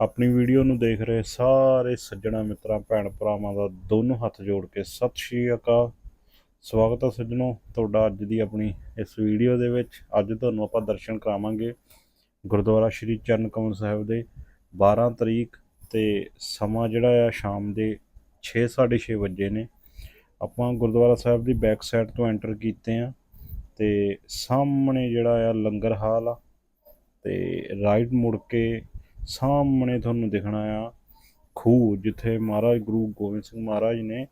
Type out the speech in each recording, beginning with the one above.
ਆਪਣੀ ਵੀਡੀਓ ਨੂੰ ਦੇਖ ਰਹੇ ਸਾਰੇ ਸੱਜਣਾ ਮਿੱਤਰਾਂ, ਭੈਣ ਭਰਾਵਾਂ ਦਾ ਦੋਨੋਂ ਹੱਥ ਜੋੜ ਕੇ ਸਤਿ ਸ਼੍ਰੀ ਅਕਾਲ। ਸਵਾਗਤ ਹੈ ਸੱਜਣੋ ਤੁਹਾਡਾ ਅੱਜ ਦੀ ਆਪਣੀ ਇਸ ਵੀਡੀਓ ਦੇ ਵਿੱਚ। ਅੱਜ ਤੁਹਾਨੂੰ ਆਪਾਂ ਦਰਸ਼ਨ ਕਰਾਵਾਂਗੇ ਗੁਰਦੁਆਰਾ ਸ਼੍ਰੀ ਚਰਨ ਕਮਲ ਸਾਹਿਬ ਦੇ 12 ਤਰੀਕ ਤੇ ਸਮਾਂ ਜਿਹੜਾ ਆ ਸ਼ਾਮ ਦੇ 6:30 ਵਜੇ ਨੇ। ਆਪਾਂ ਗੁਰਦੁਆਰਾ ਸਾਹਿਬ ਦੀ ਬੈਕ ਸਾਈਡ ਤੋਂ ਐਂਟਰ ਕੀਤੇ ਆ ਤੇ ਸਾਹਮਣੇ ਜਿਹੜਾ ਆ ਲੰਗਰ ਹਾਲ ਆ ਤੇ ਰਾਈਟ ਮੁੜ ਕੇ ਸਾਹਮਣੇ ਤੁਹਾਨੂੰ ਦਿਖਣਾ ਆ ਖੂਹ ਜਿੱਥੇ ਮਹਾਰਾਜ ਗੁਰੂ ਗੋਬਿੰਦ ਸਿੰਘ ਮਹਾਰਾਜ ਨੇ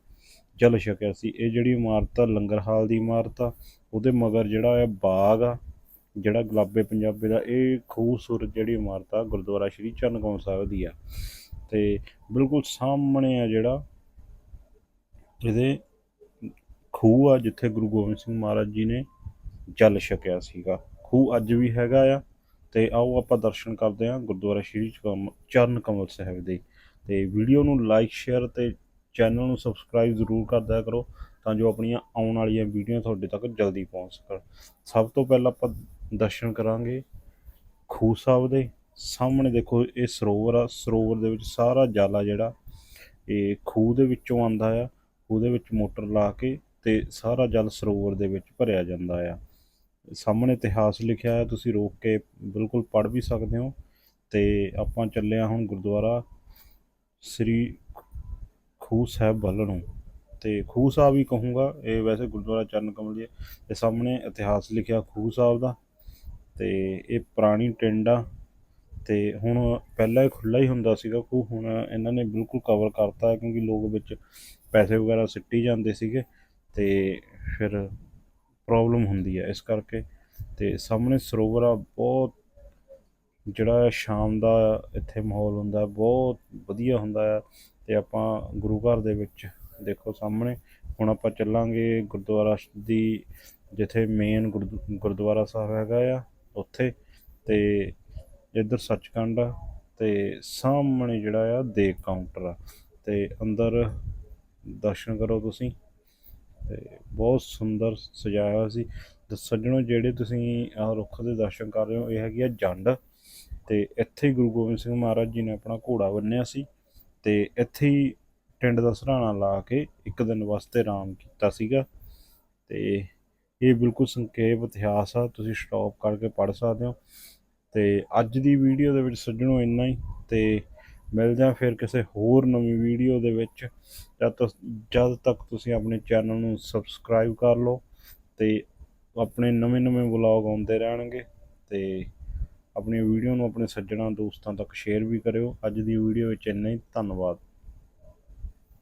ਜਲ ਛਕਿਆ ਸੀ। ਇਹ ਜਿਹੜੀ ਇਮਾਰਤ ਆ, ਲੰਗਰ ਹਾਲ ਦੀ ਇਮਾਰਤ ਆ, ਉਹਦੇ ਮਗਰ ਜਿਹੜਾ ਆ ਬਾਗ ਆ, ਜਿਹੜਾ ਗੁਲਾਬੇ ਪੰਜਾਬੇ ਦਾ, ਇਹ ਖੂਬਸੂਰਤ ਜਿਹੜੀ ਇਮਾਰਤ ਆ, ਗੁਰਦੁਆਰਾ ਸ਼੍ਰੀ ਚਰਨ ਕਮਲ ਸਾਹਿਬ ਦੀ ਆ। ਤੇ ਬਿਲਕੁਲ ਸਾਹਮਣੇ ਆ ਜਿਹੜਾ ਇਹਦੇ ਖੂਹ ਆ, ਜਿੱਥੇ ਗੁਰੂ ਗੋਬਿੰਦ ਸਿੰਘ ਮਹਾਰਾਜ ਜੀ ਨੇ ਜਲ ਛਕਿਆ ਸੀਗਾ। ਖੂਹ ਅੱਜ ਵੀ ਹੈਗਾ ਆ ਤੇ ਆਓ ਆਪਾਂ ਦਰਸ਼ਨ ਕਰਦੇ ਹਾਂ ਗੁਰਦੁਆਰਾ ਸ਼੍ਰੀ ਚਕਮ- ਚਰਨ ਕਮਲ ਸਾਹਿਬ ਦੇ। ਤੇ ਵੀਡੀਓ ਨੂੰ ਲਾਈਕ ਸ਼ੇਅਰ ਤੇ ਚੈਨਲ ਨੂੰ ਸਬਸਕ੍ਰਾਈਬ ਜ਼ਰੂਰ ਕਰ ਦਿਆ ਕਰੋ ਤਾਂ ਜੋ ਆਪਣੀਆਂ ਆਉਣ ਵਾਲੀਆਂ ਵੀਡੀਓ ਤੁਹਾਡੇ ਤੱਕ ਜਲਦੀ ਪਹੁੰਚ ਸਕਣ। ਸਭ ਤੋਂ ਪਹਿਲਾਂ ਆਪਾਂ ਦਰਸ਼ਨ ਕਰਾਂਗੇ ਖੂਹ ਸਾਹਿਬ ਦੇ। ਸਾਹਮਣੇ ਦੇਖੋ ਇਹ ਸਰੋਵਰ ਆ, ਸਰੋਵਰ ਦੇ ਵਿੱਚ ਸਾਰਾ ਜਲ ਆ ਜਿਹੜਾ ਇਹ ਖੂਹ ਦੇ ਵਿੱਚੋਂ ਆਂਦਾ ਆ। ਖੂਹ ਦੇ ਵਿੱਚ ਮੋਟਰ ਲਾ ਕੇ ਤੇ ਸਾਰਾ ਜਲ ਸਰੋਵਰ ਦੇ ਵਿੱਚ ਭਰਿਆ ਜਾਂਦਾ ਆ। ਸਾਹਮਣੇ ਇਤਿਹਾਸ ਲਿਖਿਆ ਹੈ, ਤੁਸੀਂ ਰੋਕ ਕੇ ਬਿਲਕੁਲ ਪੜ੍ਹ ਵੀ ਸਕਦੇ ਹੋ। ਤੇ ਆਪਾਂ ਚੱਲੇ ਹਾਂ ਹੁਣ ਗੁਰਦੁਆਰਾ ਸ੍ਰੀ ਖੂ ਸਾਹਿਬ ਵੱਲ ਨੂੰ। ਤੇ ਖੂ ਸਾਹਿਬ ਹੀ ਕਹੂੰਗਾ, ਇਹ ਵੈਸੇ ਗੁਰਦੁਆਰਾ ਚਰਨ ਕਮਲ ਜੀ ਤੇ ਸਾਹਮਣੇ ਇਤਿਹਾਸ ਲਿਖਿਆ ਖੂਹ ਸਾਹਿਬ ਦਾ। ਤੇ ਇਹ ਪੁਰਾਣੀ ਟਿੰਡ ਆ। ਤੇ ਹੁਣ ਪਹਿਲਾਂ ਇਹ ਖੁੱਲਾ ਹੀ ਹੁੰਦਾ ਸੀਗਾ ਖੂਹ, ਹੁਣ ਇਹਨਾਂ ਨੇ ਬਿਲਕੁਲ ਕਵਰ ਕਰਤਾ ਕਿਉਂਕਿ ਲੋਕ ਵਿੱਚ ਪੈਸੇ ਵਗੈਰਾ ਸਿੱਟੀ ਜਾਂਦੇ ਸੀਗੇ। ਤੇ ਫਿਰ ਪ੍ਰੋਬਲਮ ਹੁੰਦੀ ਹੈ ਇਸ ਕਰਕੇ। ਤੇ ਸਾਹਮਣੇ ਸਰੋਵਰ ਆ, ਬਹੁਤ ਜਿਹੜਾ ਸ਼ਾਮ ਦਾ ਇੱਥੇ ਮਾਹੌਲ ਹੁੰਦਾ, ਬਹੁਤ ਵਧੀਆ ਹੁੰਦਾ ਆ। ਤੇ ਆਪਾਂ ਗੁਰੂ ਘਰ ਦੇ ਵਿੱਚ ਦੇਖੋ ਸਾਹਮਣੇ, ਹੁਣ ਆਪਾਂ ਚੱਲਾਂਗੇ ਗੁਰਦੁਆਰਾ ਦੀ, ਜਿੱਥੇ ਮੇਨ ਗੁਰਦੁਆਰਾ ਸਾਹਿਬ ਹੈਗਾ ਆ, ਉੱਥੇ। ਤੇ ਇੱਧਰ ਸੱਚਖੰਡ ਆ, ਤੇ ਸਾਹਮਣੇ ਜਿਹੜਾ ਆ ਦੇਗ ਕਾਊਂਟਰ ਆ। ਤੇ ਅੰਦਰ ਦਰਸ਼ਨ ਕਰੋ ਤੁਸੀਂ। ਤੇ ਬਹੁਤ ਸੁੰਦਰ ਸਜਾਇਆ ਹੋਇਆ ਸੀ। ਤੇ ਸੱਜਣੋ, ਜਿਹੜੇ ਤੁਸੀਂ ਆਹ ਰੁੱਖ ਦੇ ਦਰਸ਼ਨ ਕਰ ਰਹੇ ਹੋ, ਇਹ ਹੈਗੀ ਆ ਜੰਡ। ਤੇ ਇੱਥੇ ਗੁਰੂ ਗੋਬਿੰਦ ਸਿੰਘ ਮਹਾਰਾਜ ਜੀ ਨੇ ਆਪਣਾ ਘੋੜਾ ਬੰਨਿਆ ਸੀ ਤੇ ਇੱਥੇ ਹੀ ਟਿੰਡ ਦਾ ਸਰਾਣਾ ਲਾ ਕੇ ਇੱਕ ਦਿਨ ਵਾਸਤੇ ਆਰਾਮ ਕੀਤਾ ਸੀਗਾ। ਤੇ ਇਹ ਬਿਲਕੁਲ ਸੰਖੇਪ ਇਤਿਹਾਸ ਆ, ਤੁਸੀਂ ਸਟਾਪ ਕਰਕੇ ਪੜ੍ਹ ਸਕਦੇ ਹੋ। ਤੇ ਅੱਜ ਦੀ ਵੀਡੀਓ ਦੇ ਵਿੱਚ ਸੱਜਣੋ ਇੰਨਾ ਹੀ। ਤੇ ਮਿਲਦੇ ਹਾਂ ਫਿਰ ਕਿਸੇ ਹੋਰ ਨਵੀਂ ਵੀਡੀਓ ਦੇ ਵਿੱਚ ਜਦ ਤੱਕ ਜਦ ਤੱਕ ਤੁਸੀਂ ਆਪਣੇ ਚੈਨਲ ਨੂੰ ਸਬਸਕ੍ਰਾਈਬ ਕਰ ਲਓ ਤੇ ਆਪਣੇ ਨਵੇਂ ਨਵੇਂ ਵਲੌਗ ਆਉਂਦੇ ਰਹਿਣਗੇ ਤੇ ਆਪਣੀ ਵੀਡੀਓ ਨੂੰ ਆਪਣੇ ਸੱਜਣਾ ਦੋਸਤਾਂ ਤੱਕ ਸ਼ੇਅਰ ਵੀ ਕਰਿਓ। ਅੱਜ ਦੀ ਵੀਡੀਓ ਵਿੱਚ ਇੰਨਾ ਹੀ। ਧੰਨਵਾਦ।